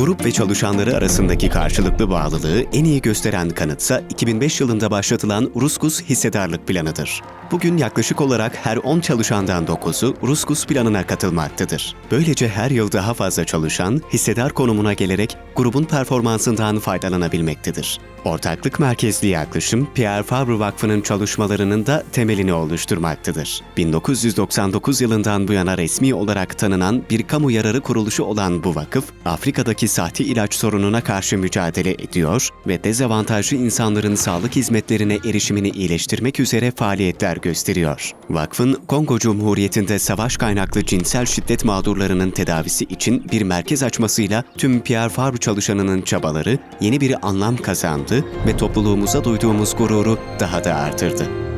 grup ve çalışanları arasındaki karşılıklı bağlılığı en iyi gösteren kanıtsa 2005 yılında başlatılan Ruskus hissedarlık planıdır. Bugün yaklaşık olarak her 10 çalışandan 9'u Ruskus planına katılmaktadır. Böylece her yıl daha fazla çalışan hissedar konumuna gelerek grubun performansından faydalanabilmektedir. Ortaklık merkezli yaklaşım Pierre Fabre Vakfı'nın çalışmalarının da temelini oluşturmaktadır. 1999 yılından bu yana resmi olarak tanınan bir kamu yararı kuruluşu olan bu vakıf, Afrika'daki sahte ilaç sorununa karşı mücadele ediyor ve dezavantajlı insanların sağlık hizmetlerine erişimini iyileştirmek üzere faaliyetler gösteriyor. Vakfın Kongo Cumhuriyeti'nde savaş kaynaklı cinsel şiddet mağdurlarının tedavisi için bir merkez açmasıyla tüm Pierre Fabre çalışanının çabaları yeni bir anlam kazandı ve topluluğumuza duyduğumuz gururu daha da artırdı.